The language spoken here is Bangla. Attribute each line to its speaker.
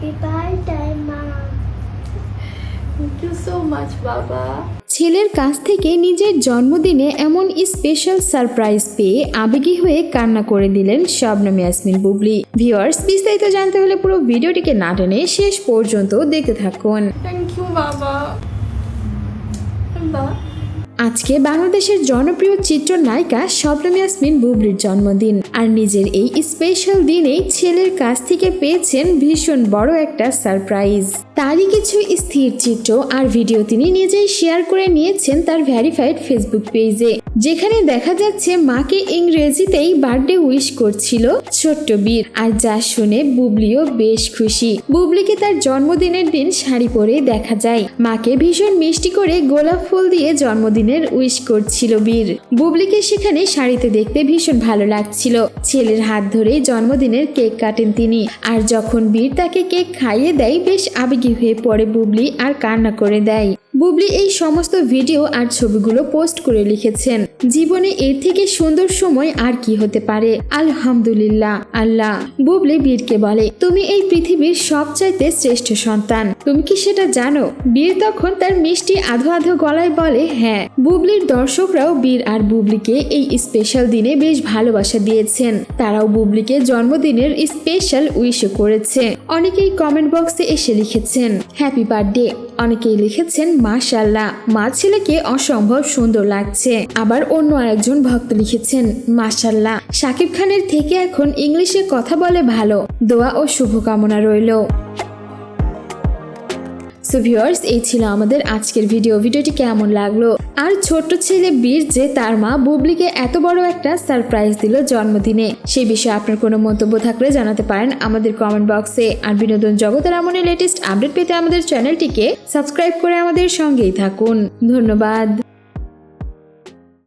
Speaker 1: Happy birthday, Mom.
Speaker 2: Thank you so much বাবা
Speaker 3: ছেলের কাছ থেকে নিজের জন্মদিনে এমন স্পেশাল সারপ্রাইজ পেয়ে আবেগী হয়ে কান্না করে দিলেন শবনম ইয়াসমিন বুবলি। ভিউয়ার্স বিস্তারিত জানতে হলে পুরো ভিডিওটিকে না টেনে শেষ পর্যন্ত দেখতে থাকুন।
Speaker 2: থ্যাংক ইউ বাবা বাবা
Speaker 3: আজকে বাংলাদেশের জনপ্রিয় চিত্রনায়িকা স্বপ্ন ইয়াসমিন বুবলির জন্মদিন। আর নিজের এই স্পেশাল দিনেই ছেলের কাছ থেকে পেয়েছেন ভীষণ বড় একটা সারপ্রাইজ তারই কিছু স্থির চিত্র আর ভিডিও তিনি নিজেই শেয়ার করে নিয়েছেন তার ভ্যারিফাইড ফেসবুক পেজে যেখানে দেখা যাচ্ছে মাকে ইংরেজিতেই বার্থডে উইশ করছিল ছোট্ট বীর। আর যা শুনে বুবলিও বেশ খুশি। বুবলিকে তার জন্মদিনের দিন শাড়ি পরে দেখা যায়। মাকে ভীষণ মিষ্টি করে গোলাপ ফুল দিয়ে জন্মদিনের উইশ করছিল বীর। বুবলিকে সেখানে শাড়িতে দেখতে ভীষণ ভালো লাগছিল। ছেলের হাত ধরে জন্মদিনের কেক কাটেন তিনি। আর যখন বীর তাকে কেক খাইয়ে দেয়, বেশ আবেগী হয়ে পড়ে বুবলি আর কান্না করে দেয়। বুবলি এই সমস্ত ভিডিও আর ছবিগুলো পোস্ট করে লিখেছেন। জীবনে এর থেকে সুন্দর সময় আর কি হতে পারে? আলহামদুলিল্লাহ। আল্লাহ। বুবলি বীরকে বলে, তুমি এই পৃথিবীর সবচাইতে শ্রেষ্ঠ সন্তান। তুমি কি সেটা জানো? বীর তখন তার মিষ্টি আধো আধো গলায় বলে হ্যাঁ। বুবলির দর্শকরাও বীর আর বুবলিকে এই স্পেশাল দিনে বেশ ভালোবাসা দিয়েছেন। তারাও বুবলিকে জন্মদিনের স্পেশাল উইশ করেছে। অনেকেই কমেন্ট বক্সে এসে লিখেছেন হ্যাপি বার্থডে অনেকেই লিখেছেন মাশাল্লাহ মা ছেলেকে অসম্ভব সুন্দর লাগছে। আবার অন্য আরেকজন ভক্ত লিখেছেন মাশাল্লাহ শাকিব খানের থেকে এখন ইংলিশে কথা বলে ভালো। দোয়া ও শুভকামনা রইল। সো ভিউয়ার্স এই ছিল আমাদের আজকের ভিডিও ভিডিওটি কেমন লাগল? আর ছোট্ট ছেলে বীর যে তার মা বুবলিকে এত বড় একটা সারপ্রাইজ দিল জন্মদিনে, সেই বিষয়ে আপনার কোনো মন্তব্য থাকলে জানাতে পারেন আমাদের কমেন্ট বক্সে আর বিনোদন জগতের এমনই লেটেস্ট আপডেট পেতে আমাদের চ্যানেলটিকে সাবস্ক্রাইব করে আমাদের সঙ্গেই থাকুন। ধন্যবাদ।